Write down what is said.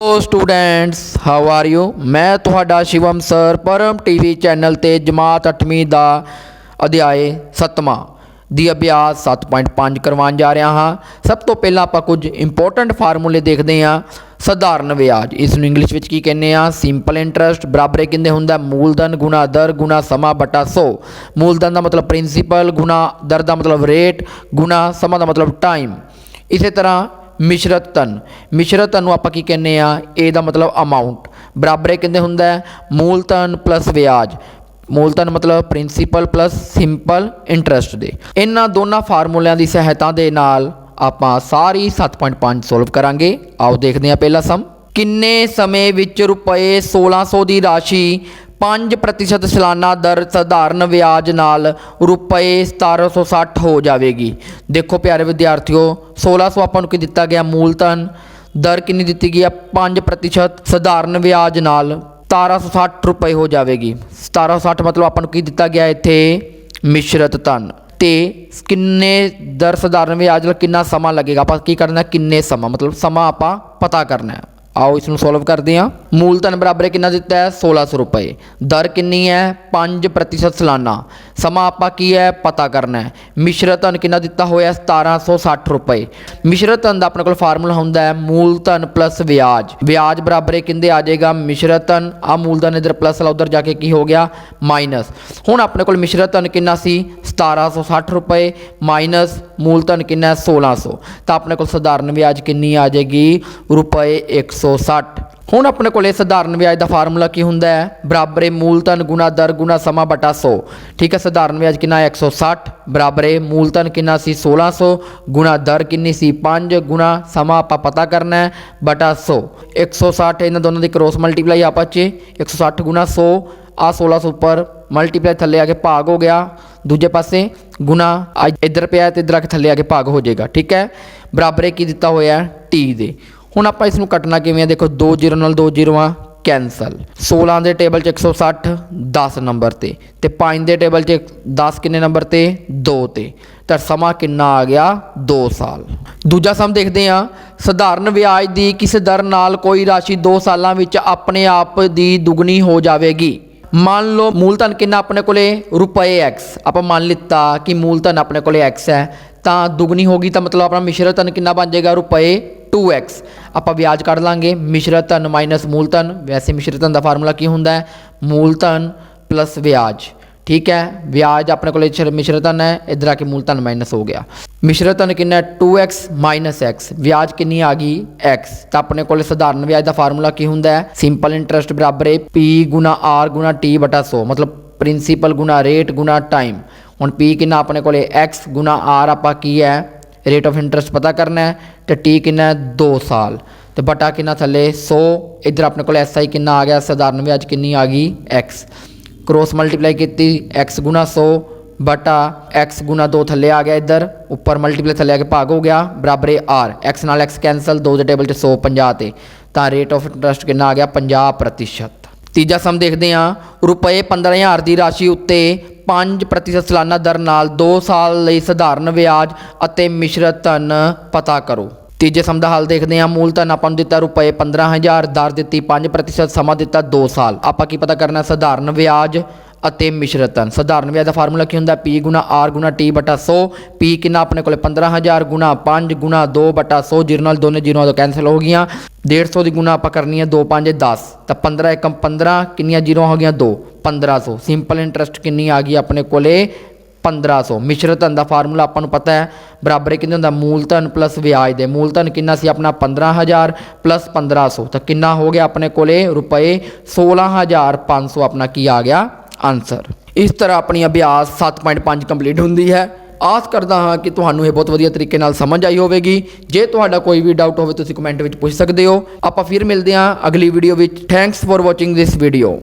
Hello students how are you ਮੈਂ ਤੁਹਾਡਾ Shivam sir Param TV channel ਤੇ ਜਮਾਤ 8ਵੀਂ ਦਾ ਅਧਿਆਏ 7ਵਾਂ ਦੀ ਅਭਿਆਸ 7.5 ਕਰਵਾਉਣ ਜਾ ਰਿਹਾ ਹਾਂ। ਸਭ ਤੋਂ ਪਹਿਲਾਂ ਆਪਾਂ ਕੁਝ ਇੰਪੋਰਟੈਂਟ ਫਾਰਮੂਲੇ ਦੇਖਦੇ ਹਾਂ। ਸਧਾਰਨ ਵਿਆਜ, ਇਸ ਨੂੰ ਇੰਗਲਿਸ਼ ਵਿੱਚ ਕੀ ਕਹਿੰਦੇ ਆ ਸਿੰਪਲ ਇੰਟਰਸਟ ਬਰਾਬਰ ਕਿੰਨੇ ਹੁੰਦਾ? ਮੂਲਧਨ ਗੁਣਾ ਦਰ ਗੁਣਾ ਸਮਾਂ ਬਟਾ 100 ਮੂਲਧਨ ਦਾ ਮਤਲਬ ਪ੍ਰਿੰਸੀਪਲ ਗੁਣਾ ਦਰ ਦਾ ਮਤਲਬ ਰੇਟ ਗੁਣਾ ਸਮਾਂ ਦਾ ਮਤਲਬ ਟਾਈਮ ਇਸੇ ਤਰ੍ਹਾਂ ਮਿਸ਼ਰਤ ਧਨ। ਮਿਸ਼ਰਤ ਧਨ ਨੂੰ ਆਪਾਂ ਕੀ ਕਹਿੰਦੇ ਆ? ਇਹ ਦਾ ਮਤਲਬ ਅਮਾਉਂਟ ਬਰਾਬਰ ਇਹ ਕਹਿੰਦੇ ਹੁੰਦਾ ਮੂਲ ਧਨ ਪਲੱਸ ਵਿਆਜ। ਮੂਲਧਨ ਮਤਲਬ ਪ੍ਰਿੰਸੀਪਲ ਪਲੱਸ ਸਿੰਪਲ ਇੰਟਰਸਟ ਦੇ। ਇਹਨਾਂ ਦੋਨਾਂ ਫਾਰਮੂਲਿਆਂ ਦੀ ਸਹਾਇਤਾ ਦੇ ਨਾਲ ਆਪਾਂ ਸਾਰੀ 7.5 ਸੋਲਵ ਕਰਾਂਗੇ। ਆਓ ਦੇਖਦੇ ਹਾਂ ਪਹਿਲਾ ਸਮ ਕਿੰਨੇ ਸਮੇਂ ਵਿੱਚ ਰੁਪਏ 1600 ਦੀ ਰਾਸ਼ੀ 5% ਸਾਲਾਨਾ ਦਰ ਸਧਾਰਨ ਵਿਆਜ ਨਾਲ ਰੁਪਏ 1760 ਹੋ ਜਾਵੇਗੀ। ਦੇਖੋ ਪਿਆਰੇ ਵਿਦਿਆਰਥੀਓ 1600 ਆਪਾਂ ਨੂੰ ਕੀ ਦਿੱਤਾ ਗਿਆ? ਮੂਲਧਨ। ਦਰ ਕਿੰਨੀ ਦਿੱਤੀ ਗਈ ਹੈ 5% ਸਧਾਰਨ ਵਿਆਜ ਨਾਲ 1760 ਰੁਪਏ ਹੋ ਜਾਵੇਗੀ। 1760 ਮਤਲਬ ਆਪਾਂ ਨੂੰ ਕੀ ਦਿੱਤਾ ਗਿਆ ਇੱਥੇ? ਮਿਸ਼ਰਤ ਧਨ। ਤੇ ਕਿੰਨੇ ਦਰ ਸਧਾਰਨ ਵਿਆਜ ਨਾਲ ਕਿੰਨਾ ਸਮਾਂ ਲੱਗੇਗਾ? ਆਪਾਂ ਕੀ ਕਰਨਾ? ਕਿੰਨੇ ਸਮਾਂ? ਮਤਲਬ ਸਮਾਂ ਆਪਾਂ ਪਤਾ ਕਰਨਾ ਹੈ। ਆਓ ਇਸ ਨੂੰ ਸੋਲਵ ਕਰਦੇ ਹਾਂ। ਮੂਲਧਨ ਬਰਾਬਰ ਹੈ ਕਿੰਨਾ ਦਿੱਤਾ ਹੈ? 1600 ਰੁਪਏ। ਦਰ ਕਿੰਨੀ ਹੈ? 5% ਸਾਲਾਨਾ। ਸਮਾਂ ਆਪਾਂ ਕੀ ਹੈ? ਪਤਾ ਕਰਨਾ ਹੈ। ਮਿਸ਼ਰਤਨ ਕਿੰਨਾ ਦਿੱਤਾ ਹੋਇਆ? 1760 ਰੁਪਏ। ਮਿਸ਼ਰਤ ਧਨ ਦਾ ਆਪਣੇ ਕੋਲ ਫਾਰਮੂਲਾ ਹੁੰਦਾ ਹੈ, ਮੂਲ ਧਨ ਪਲੱਸ ਵਿਆਜ। ਵਿਆਜ ਬਰਾਬਰ ਹੈ ਕਿੰਦੇ ਆ ਜਾਏਗਾ? ਮਿਸ਼ਰਤਨ ਆ ਮੂਲਧਨ ਇਧਰ ਪਲੱਸ ਲਾ ਉਧਰ ਜਾ ਕੇ ਕੀ ਹੋ ਗਿਆ? ਮਾਈਨਸ ਹੁਣ ਆਪਣੇ ਕੋਲ ਮਿਸ਼ਰਤ ਧਨ ਕਿੰਨਾ ਸੀ? 1760 ਰੁਪਏ। ਮਾਈਨਸ ਮੂਲ ਧਨ ਕਿੰਨਾ? ਹੈ 1600 ਤਾਂ ਆਪਣੇ ਕੋਲ ਸਧਾਰਨ ਵਿਆਜ ਕਿੰਨੀ ਆ ਜਾਏਗੀ? ਰੁਪਏ 160 ਹੁਣ ਆਪਣੇ ਕੋਲ ਸਧਾਰਨ ਵਿਆਜ ਦਾ ਫਾਰਮੂਲਾ ਕੀ ਹੁੰਦਾ ਹੈ? ਬਰਾਬਰ ਹੈ ਮੂਲਧਨ ਗੁਣਾ ਦਰ ਗੁਣਾ ਸਮਾਂ ਬਟਾ 100 ਠੀਕ ਹੈ, ਸਧਾਰਨ ਵਿਆਜ ਕਿੰਨਾ ਹੈ? 160 ਬਰਾਬਰ ਹੈ ਮੂਲਧਨ ਕਿੰਨਾ ਸੀ? 1600 ਗੁਣਾ ਦਰ ਕਿੰਨੀ ਸੀ? 5 ਗੁਣਾ ਸਮਾਂ ਆਪਾਂ ਪਤਾ ਕਰਨਾ ਹੈ, ਬਟਾ 100 160 ਇਹਨਾਂ ਦੋਨਾਂ ਦੀ ਕ੍ਰੋਸ ਮਲਟੀਪਲਾਈ ਆਪਸ 'ਚ 160 ਗੁਣਾ 100 ਆ 1600 ਉੱਪਰ ਮਲਟੀਪਲਾਈ ਥੱਲੇ ਆ ਕੇ ਭਾਗ ਹੋ ਗਿਆ। ਦੂਜੇ ਪਾਸੇ ਗੁਣਾ ਆ ਇੱਧਰ ਪਿਆ ਤੇ ਇੱਧਰ ਆ ਕੇ ਥੱਲੇ ਆ ਕੇ ਭਾਗ ਹੋ ਜਾਏਗਾ। ਠੀਕ ਹੈ? ਬਰਾਬਰ ਕੀ ਦਿੱਤਾ ਹੋਇਆ ਹੈ? t ਦੇ। ਹੁਣ ਆਪਾਂ ਇਸ ਨੂੰ ਕੱਟਣਾ ਕਿਵੇਂ ਆ? ਦੇਖੋ 2 0 ਨਾਲ 2 ਜ਼ੀਰੋਆਂ ਕੈਨਸਲ 16 ਦੇ ਟੇਬਲ 'ਚ 160 10 ਨੰਬਰ ਤੇ। ਤੇ 5 ਦੇ ਟੇਬਲ 'ਚ 10 ਕਿੰਨੇ ਨੰਬਰ ਤੇ? 2 ਤੇ। ਤਾਂ ਸਮਾਂ ਕਿੰਨਾ ਆ ਗਿਆ? 2 ਸਾਲ। ਦੂਜਾ ਸਮ ਦੇਖਦੇ ਹਾਂ। ਸਧਾਰਨ ਵਿਆਜ ਦੀ ਕਿਸੇ ਦਰ ਨਾਲ ਕੋਈ ਰਾਸ਼ੀ 2 ਸਾਲਾਂ ਵਿੱਚ ਆਪਣੇ ਆਪ ਦੀ ਦੁੱਗਣੀ ਹੋ ਜਾਵੇਗੀ? ਮੰਨ ਲਓ, ਮੂਲਧਨ ਕਿੰਨਾ ਆਪਣੇ ਕੋਲੇ? ਰੁਪਏ x ਆਪਾਂ ਮੰਨ ਲਿੱਤਾ ਕਿ ਮੂਲਧਨ ਆਪਣੇ ਕੋਲੇ x ਹੈ। ਤਾਂ ਦੁੱਗਣੀ ਹੋਗੀ ਤਾਂ ਮਤਲਬ ਆਪਣਾ ਮਿਸ਼ਰਤਨ ਕਿੰਨਾ ਬਣ ਜਾਏਗਾ? ਰੁਪਏ 2x ਆਪਾਂ ਵਿਆਜ ਕੱਢ ਲਾਂਗੇ। ਧਨ ਮਾਈਨਸ ਮੂਲਧਨ। ਵੈਸੇ ਮਿਸ਼ਰਤ ਧਨ ਦਾ ਫਾਰਮੂਲਾ ਕੀ ਹੁੰਦਾ ਹੈ? ਮੂਲਧਨ ਪਲੱਸ ਵਿਆਜ। ਠੀਕ ਹੈ? ਵਿਆਜ ਆਪਣੇ ਕੋਲ ਮਿਸ਼ਰਤ ਧਨ ਹੈ। ਇਧਰ ਆ ਕੇ ਮੂਲਧਨ ਮਾਈਨਸ ਹੋ ਗਿਆ। ਮਿਸ਼ਰਤ ਧਨ ਕਿੰਨਾ ਹੈ? 2x x ਵਿਆਜ ਕਿੰਨੀ ਆ ਗਈ? X ਤਾਂ ਆਪਣੇ ਕੋਲ ਸਧਾਰਨ ਵਿਆਜ ਦਾ ਫਾਰਮੂਲਾ ਕੀ ਹੁੰਦਾ ਹੈ? ਸਿੰਪਲ ਇੰਟਰਸਟ ਬਰਾਬਰ ਹੈ। P ਗੁਣਾ r ਗੁਣਾ t ਬਟਾ 100 ਮਤਲਬ ਪ੍ਰਿੰਸੀਪਲ ਗੁਣਾ ਰੇਟ ਗੁਣਾ ਟਾਈਮ ਹੁਣ p ਕਿੰਨਾ ਆਪਣੇ ਕੋਲੇ? X ਗੁਣਾ r ਆਪਾਂ ਕੀ ਹੈ? ਰੇਟ ਆਫ ਇੰਟਰਸਟ ਪਤਾ ਕਰਨਾ ਹੈ, ਤੇ t ਕਿੰਨਾ ਹੈ? 2 ਸਾਲ। ਤੇ ਬਟਾ ਕਿੰਨਾ ਥੱਲੇ? 100 ਇਧਰ ਆਪਣੇ ਕੋਲ SI ਕਿੰਨਾ ਆ ਗਿਆ? ਸਧਾਰਨ ਅੱਜ ਕਿੰਨੀ ਆ ਗਈ? ਐਕਸ ਕ੍ਰੋਸ ਮਲਟੀਪਲਾਈ ਕੀਤੀ ਐਕਸ ਗੁਣਾ 100 ਬਟਾ x ਗੁਣਾ 2 ਥੱਲੇ ਆ ਗਿਆ ਇੱਧਰ। ਉੱਪਰ ਮਲਟੀਪਲਾਈ ਥੱਲੇ ਆ ਕੇ ਭਾਗ ਹੋ ਗਿਆ। ਬਰਾਬਰ ਹੈ r x ਨਾਲ x ਕੈਨਸਲ 2 ਦੇ ਟੇਬਲ 'ਚ 100 50 ਤੇ। ਤਾਂ ਰੇਟ ਆਫ ਇੰਟਰਸਟ ਕਿੰਨਾ ਆ ਗਿਆ? 50% ਤੀਜਾ ਸਮ ਦੇਖਦੇ ਹਾਂ। ਰੁਪਏ 15000 ਦੀ ਰਾਸ਼ੀ ਉੱਤੇ 5% ਸਾਲਾਨਾ ਦਰ ਨਾਲ 2 ਸਾਲ ਲਈ ਸਧਾਰਨ ਵਿਆਜ ਅਤੇ ਮਿਸ਼ਰਤ ਧਨ ਪਤਾ ਕਰੋ। ਤੀਜੇ ਸਮ ਦਾ ਹੱਲ ਦੇਖਦੇ ਹਾਂ। ਮੂਲ ਧਨ ਆਪਾਂ ਨੂੰ ਦਿੱਤਾ ਰੁਪਏ 15000 ਦਰ ਦਿੱਤੀ 5% ਸਮਾਂ ਦਿੱਤਾ 2 ਸਾਲ। ਆਪਾਂ ਕੀ ਪਤਾ ਕਰਨਾ, ਸਧਾਰਨ ਵਿਆਜ ਅਤੇ ਮਿਸ਼ਰਤ ਧਨ ਸਧਾਰਨ ਵਿਆਜ ਦਾ ਫਾਰਮੂਲਾ ਕੀ ਹੁੰਦਾ? P ਗੁਣਾ R ਗੁਣਾ T ਬਟਾ 100 P ਕਿੰਨਾ? ਆਪਣੇ ਕੋਲੇ 15000 ਗੁਣਾ 5 ਗੁਣਾ 2 ਬਟਾ 100 ਜ਼ੀਰੋ ਨਾਲ ਦੋਨੇ ਜ਼ੀਰੋ ਤੋਂ ਕੈਨਸਲ ਹੋ ਗਈਆਂ। 150 ਦੀ ਗੁਣਾ ਆਪਾਂ ਕਰਨੀ ਹੈ 2 5 10 ਤਾਂ 15 ਏਕਮ 15 ਕਿੰਨੀਆਂ ਜ਼ੀਰੋ ਹੋ ਗਈਆਂ? 2 1500 ਸਿੰਪਲ ਇੰਟਰਸਟ ਕਿੰਨੀ ਆ ਗਈ ਆਪਣੇ ਕੋਲੇ? 1500 ਮਿਸ਼ਰਤ ਧਨ ਦਾ ਫਾਰਮੂਲਾ ਆਪਾਂ ਨੂੰ ਪਤਾ ਹੈ। ਬਰਾਬਰ ਕਿੰਨੇ ਹੁੰਦਾ? ਮੂਲਧਨ ਪਲੱਸ ਵਿਆਜ ਦੇ। ਮੂਲਧਨ ਕਿੰਨਾ ਸੀ ਆਪਣਾ? 15000 ਪਲੱਸ 1500 ਤਾਂ ਕਿੰਨਾ ਹੋ ਗਿਆ ਆਪਣੇ ਕੋਲੇ? ਰੁਪਏ 16500 ਆਪਣਾ ਕੀ ਆ ਗਿਆ? ਆਨਸਰ ਇਸ ਤਰ੍ਹਾਂ ਆਪਣੀ ਅਭਿਆਸ 7.5 ਕੰਪਲੀਟ ਹੁੰਦੀ ਹੈ। ਆਸ ਕਰਦਾ ਹਾਂ ਕਿ ਤੁਹਾਨੂੰ ਇਹ ਬਹੁਤ ਵਧੀਆ ਤਰੀਕੇ ਨਾਲ ਸਮਝ ਆਈ ਹੋਵੇਗੀ। ਜੇ ਤੁਹਾਡਾ ਕੋਈ ਵੀ ਡਾਊਟ ਹੋਵੇ, ਤੁਸੀਂ ਕਮੈਂਟ ਵਿੱਚ ਪੁੱਛ ਸਕਦੇ ਹੋ। ਆਪਾਂ ਫਿਰ ਮਿਲਦੇ ਹਾਂ ਅਗਲੀ ਵੀਡੀਓ ਵਿੱਚ। Thanks for watching this video